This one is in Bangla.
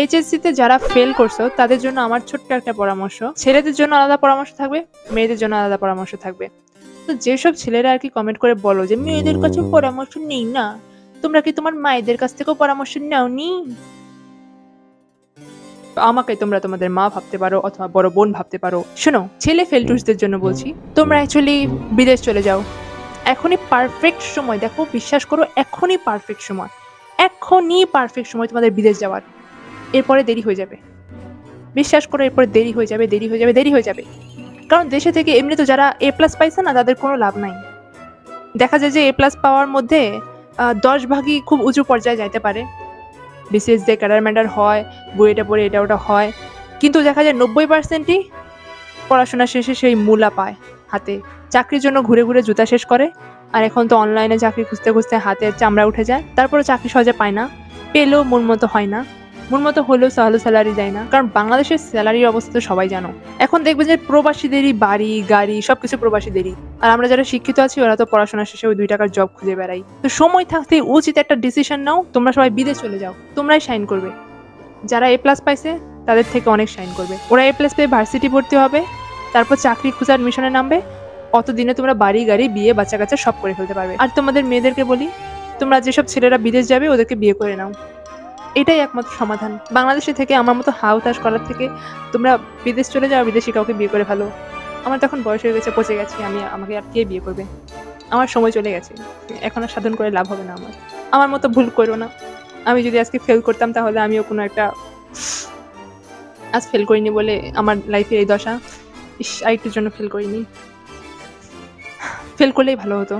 এইচএসসিতে যারা ফেল করছ তাদের জন্য আমার ছোট্ট একটা পরামর্শ। ছেলেদের জন্য আলাদা পরামর্শ থাকবে মেয়েদের জন্য আলাদা পরামর্শ থাকবে। তো যেসব ছেলেরা আর কি কমেন্ট করে বলো যে মেয়েদের কাছে পরামর্শ নেই না। তোমরা কি তোমার মায়েদের কাছ থেকেও পরামর্শ নাও নাওনি? আমাকে তোমরা তোমাদের মা ভাবতে পারো অথবা বড় বোন ভাবতে পারো। শোনো ছেলে ফেলটুসদের জন্য বলছি তোমরা অ্যাকচুয়ালি বিদেশ চলে যাও। এখনই পারফেক্ট সময়। দেখো বিশ্বাস করো এখনই পারফেক্ট সময়। এখনই পারফেক্ট সময় তোমাদের বিদেশ যাওয়ার। এরপরে দেরি হয়ে যাবে। বিশ্বাস করো, এরপরে দেরি হয়ে যাবে, দেরি হয়ে যাবে, দেরি হয়ে যাবে। কারণ দেশে থেকে এমনি তো যারা এ প্লাস পাইছে না, তাদের কোনো লাভ নাই। দেখা যায় যে এ প্লাস পাওয়ার মধ্যে দশ ভাগই খুব উঁচু পর্যায়ে যাইতে পারে। বিসিএস দিয়ে ক্যাডার ম্যাডার হয় বইটা পড়ে এটা ওটা হয়। কিন্তু দেখা যায় নব্বই পার্সেন্টই পড়াশোনা শেষে সেই মূলা পায় হাতে। চাকরির জন্য ঘুরে ঘুরে জুতা শেষ করে, আর এখন তো অনলাইনে চাকরি খুঁজতে খুঁজতে হাতে চামড়া উঠে যায়। তারপরে চাকরি সহজে পায় না। পেলেও মন মতো হয় না। মন মতো হলেও ভালো স্যালারি দেয় না। কারণ বাংলাদেশের স্যালারির অবস্থা তো সবাই জানো। এখন দেখবে যে প্রবাসীদেরই বাড়ি, গাড়ি, সবকিছু প্রবাসীদেরই। আর আমরা যারা শিক্ষিত আছি, ওরা তো পড়াশোনা শেষে ওই দুই টাকার জব খুঁজে বেড়াই তো সময় থাকতে উচিত একটা ডিসিশন নাও, তোমরা সবাই বিদেশ চলে যাও। তোমরাই সাইন করবে। যারা এ প্লাস পাইছে, তাদের থেকে অনেক সাইন করবে। ওরা এ প্লাস পেয়ে ভার্সিটি ভর্তি হবে, তারপর চাকরি খুঁজার মিশনে নামবে। অতদিনে তোমরা বাড়ি, গাড়ি, বিয়ে বাচ্চা কাচ্চা সব করে ফেলতে পারবে। আর তোমাদের মেয়েদেরকে বলি, তোমরা যেসব ছেলেরা বিদেশ যাবে, ওদেরকে বিয়ে করে নাও। এটাই একমাত্র সমাধান। বাংলাদেশে থেকে আমার মতো হাউ তাস করার থেকে তোমরা বিদেশ চলে যাও, বিদেশি কাউকে বিয়ে করে ভালো আমার তখন বয়স হয়ে গেছে, পচে গেছি, আমি, আমাকে আর কে বিয়ে করবে? আমার সময় চলে গেছে। এখন আর সাধন করে লাভ হবে না আমার। আমার মতো ভুল করো না। আমি যদি আজকে ফেল করতাম, তাহলে আমিও কোনো একটা আজ ফেল করিনি বলে আমার লাইফের এই দশা। ইস, আরেকটির জন্য ফেল করিনি। ফেল করলেই ভালো হতো।